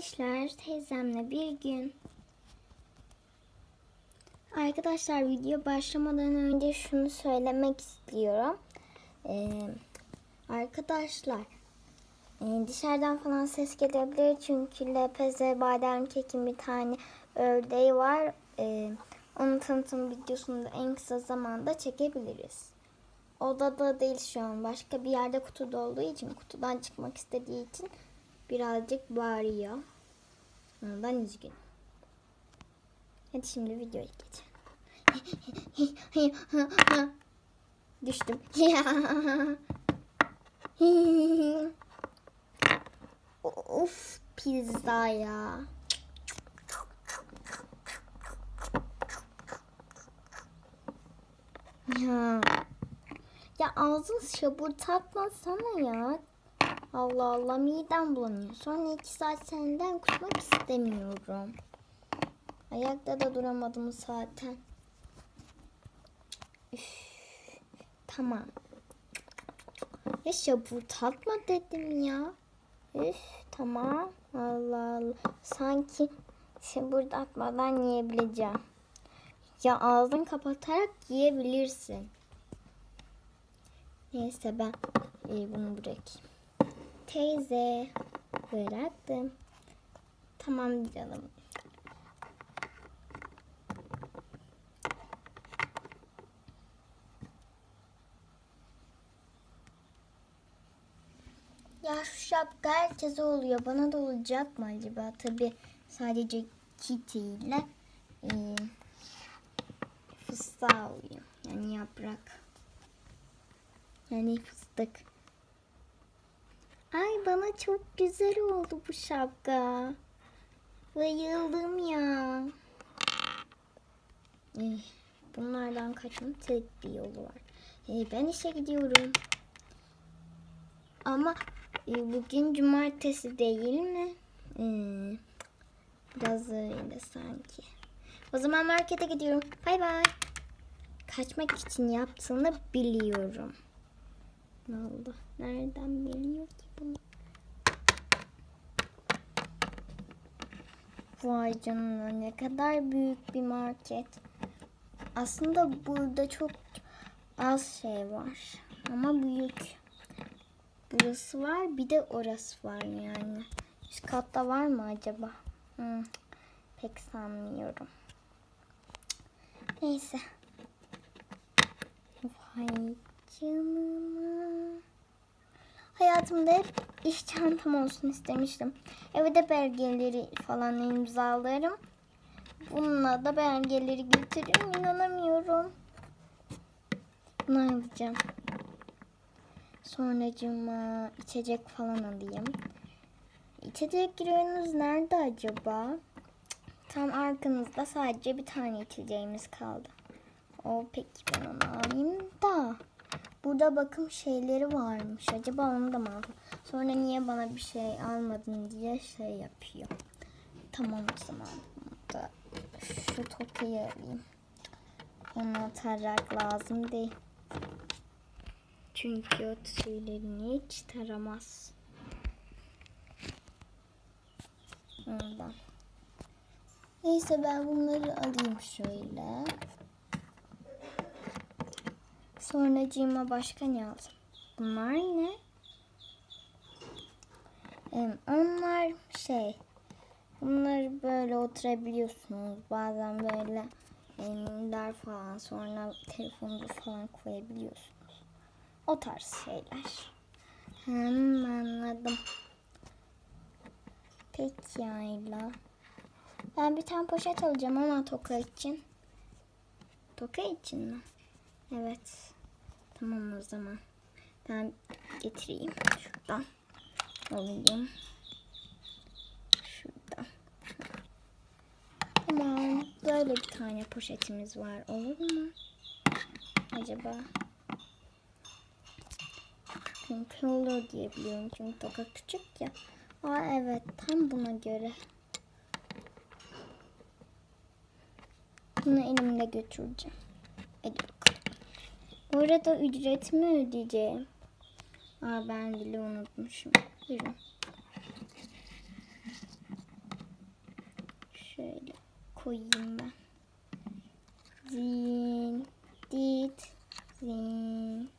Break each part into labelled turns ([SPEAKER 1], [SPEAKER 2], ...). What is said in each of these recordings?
[SPEAKER 1] Gençler teyzemle bir gün Arkadaşlar video başlamadan önce şunu söylemek istiyorum. Ee, arkadaşlar e, dışarıdan falan ses gelebilir çünkü LPZ badem kekin bir tane ördeği var. Ee, onun tanıtım videosunu da en kısa zamanda çekebiliriz. Odada değil şu an. Başka bir yerde kutuda olduğu için kutudan çıkmak istediği için birazcık bağırıyor. Ondan üzgün. Hadi şimdi videoya geçelim. Düştüm. of pizza ya. Ya. Ya ağzın şabur takmasana ya. Allah Allah midem bulanıyor. Sonra iki saat senden kusmak istemiyorum. Ayakta da duramadım zaten. Üf, tamam. Ya şabur takma dedim ya. Üf, tamam. Allah Allah. Sanki şabur takmadan yiyebileceğim. Ya ağzını kapatarak yiyebilirsin. Neyse ben e, bunu bırakayım. Teyze bıraktım. Tamam canım. Ya şu şapka herkese oluyor. Bana da olacak mı acaba? Tabi sadece Kitty ile e, fıstığa oluyor. Yani yaprak. Yani fıstık. Ay bana çok güzel oldu bu şapka. Bayıldım ya. Eh, bunlardan kaçmanın tek bir yolu var. Eh, ben işe gidiyorum. Ama e, bugün cumartesi değil mi? Eh, biraz öyle sanki. O zaman markete gidiyorum. Bay bay. Kaçmak için yaptığını biliyorum. Ne oldu? Nereden biliyor ki bunu? Vay canına ne kadar büyük bir market. Aslında burada çok az şey var. Ama büyük. Burası var bir de orası var yani. Üst katta var mı acaba? Hmm, pek sanmıyorum. Neyse. Vay canına. Hayatımda hep iş çantam olsun istemiştim. Evde belgeleri falan imzalarım. Bununla da belgeleri götürürüm. İnanamıyorum. Ne yapacağım? Sonracıma içecek falan alayım. İçecek reyonunuz nerede acaba? Tam arkanızda sadece bir tane içeceğimiz kaldı. O peki ben onu alayım da. Burada bakım şeyleri varmış. Acaba onu da mı aldım? Sonra niye bana bir şey almadın diye şey yapıyor. Tamam o zaman. Da şu tokayı alayım. Onu atarak lazım değil. Çünkü o tüylerini hiç taramaz. Ondan. Neyse ben bunları alayım şöyle. Sonracığıma başka ne aldım? Bunlar ne? Onlar şey bunları böyle oturabiliyorsunuz. Bazen böyle elimler falan sonra telefonunuzu falan koyabiliyorsunuz. O tarz şeyler. Hmm, anladım. Peki Ayla. Ben bir tane poşet alacağım ama toka için. Toka için mi? Evet. Tamam o zaman. Ben getireyim şuradan. Alayım. Şuradan. Tamam. Böyle bir tane poşetimiz var. Olur mu? Acaba? Çünkü olur diye biliyorum. Çünkü toka küçük ya. Aa evet. Tam buna göre. Bunu elimle götüreceğim. Bu arada ücretimi ödeyeceğim. Aa ben bile unutmuşum. Buyurun. Şöyle koyayım ben. Zin, dit, zin.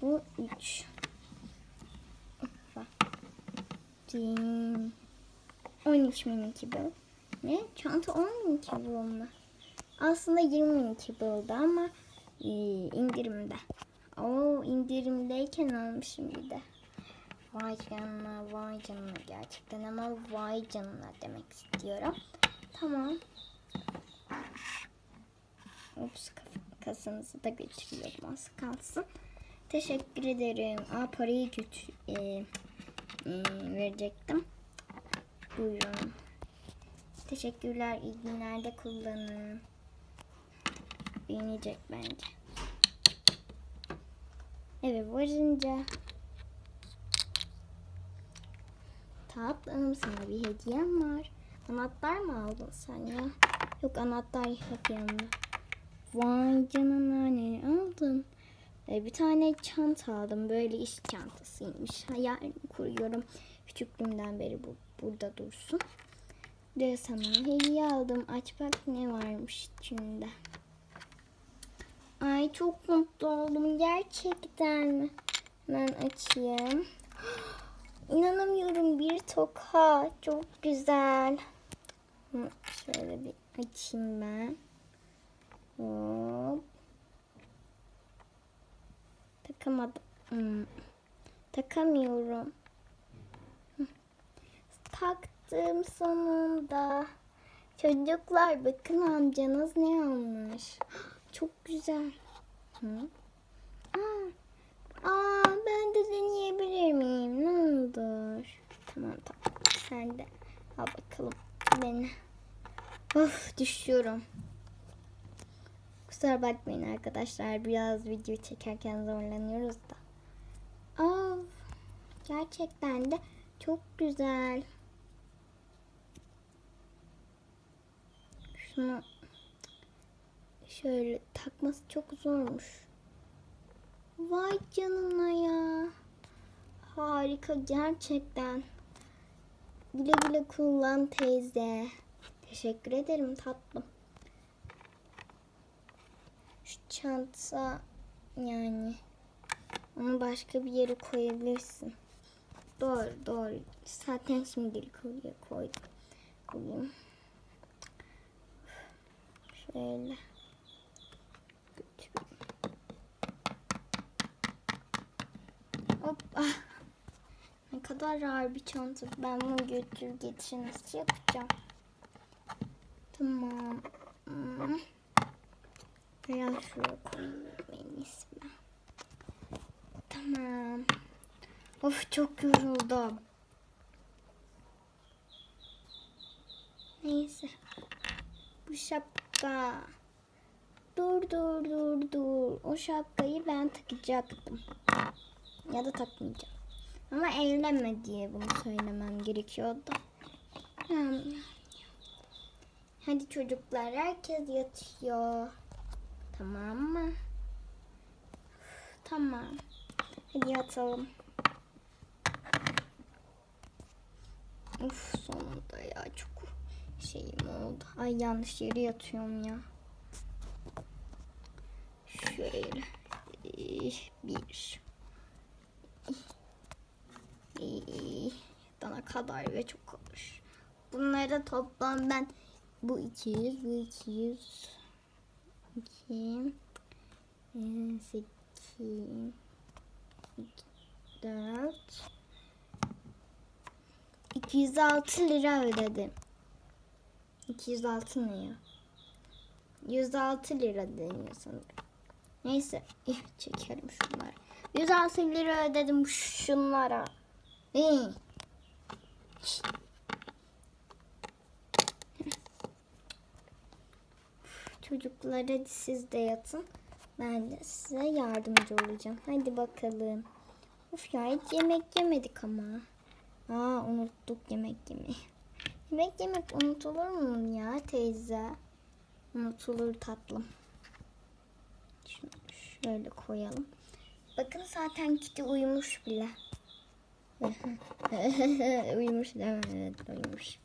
[SPEAKER 1] Bu üç. Hoppa. Zin. 13 mini kibble. Ne? Çanta 10 mini kibble mu? Aslında 20 mini kibble'dı ama e, indirimde. Oo indirimdeyken almışım bir de. Vay canına vay canına gerçekten ama vay canına demek istiyorum. Tamam. Ups kasanızı da götürüyorum az kalsın. Teşekkür ederim. Aa parayı götür e, e, verecektim. Buyurun. Teşekkürler. İyi günlerde kullanın. Beğenecek bence. Eve varınca Tatlım sana bir hediyem var. Anahtar mı aldın sen ya? Yok anahtar yok yanımda. Vay canına ne aldın? Ee, bir tane çanta aldım. Böyle iş çantasıymış. Hayal kuruyorum. Küçüklüğümden beri bu burada dursun. De sana hediye aldım. Aç bak ne varmış içinde. Ay çok mutlu oldum. Gerçekten mi? Ben açayım. İnanamıyorum bir toka. Çok güzel. Şöyle bir açayım ben. Hop. Takamadım. Takamıyorum. Taktım sonunda. Çocuklar bakın amcanız ne almış. Çok güzel. Hı? Aa, aa, ben de deneyebilir miyim? Ne olur. Tamam tamam. Sen de al bakalım beni. Of düşüyorum. Kusura bakmayın arkadaşlar. Biraz video çekerken zorlanıyoruz da. Aa, gerçekten de çok güzel. Şunu şöyle takması çok zormuş. Vay canına ya. Harika gerçekten. Güle güle kullan teyze. Teşekkür ederim tatlım. Şu çanta yani onu başka bir yere koyabilirsin. Doğru doğru. Zaten şimdilik oraya koydum. Koyayım. Şöyle. Hoppa. Ne kadar ağır bir çanta. Ben bunu götür getir nasıl yapacağım? Tamam. Hmm. Biraz şuraya koyayım en iyisi ben. Tamam. Of çok yoruldum. Neyse. Bu şapka. Dur dur dur dur. O şapkayı ben takacaktım. Ya da takmayacağım. Ama eğlenme diye bunu söylemem gerekiyordu. Hmm. Hadi çocuklar herkes yatıyor. Tamam mı? Tamam. Hadi yatalım. Uf sonunda ya çok şeyim oldu. Ay yanlış yere yatıyorum ya. Şöyle. Bir. Dana kadar ve çok olur. Bunları toplam ben bu 200, bu 200, 2, 8, 4, 206 lira ödedim. 206 ne ya? 106 lira deniyor sanırım. Neyse çekerim şunları. 106 lira ödedim şunlara. İyi. Çocuklar hadi siz de yatın. Ben de size yardımcı olacağım. Hadi bakalım. Of ya hiç yemek yemedik ama. Aa unuttuk yemek yemeyi. Yemek yemek unutulur mu ya teyze? Unutulur tatlım. Şunu şöyle koyalım. Bakın zaten Kitty uyumuş bile. uyumuş değil mi? Evet uyumuş.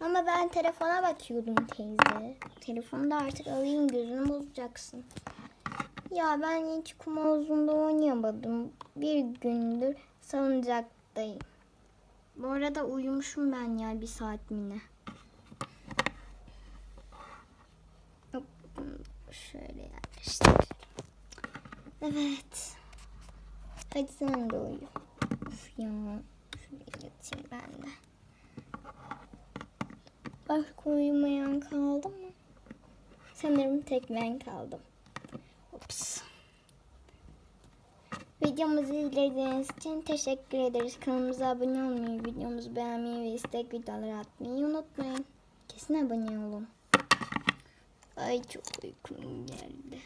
[SPEAKER 1] Ama ben telefona bakıyordum teyze. Telefonu da artık alayım gözünü bozacaksın. Ya ben hiç kum havuzunda oynayamadım. Bir gündür salıncaktayım. Bu arada uyumuşum ben ya bir saat mi ne? Hop, Şöyle yerleştir. Evet. Hadi sen de uyu. Of ya. Şuraya yatayım ben de. Başka uyumayan kaldı mı? Sanırım tek ben kaldım. Ups. Videomuzu izlediğiniz için teşekkür ederiz. Kanalımıza abone olmayı, videomuzu beğenmeyi ve istek videoları atmayı unutmayın. Kesin abone olun. Ay çok uykum geldi.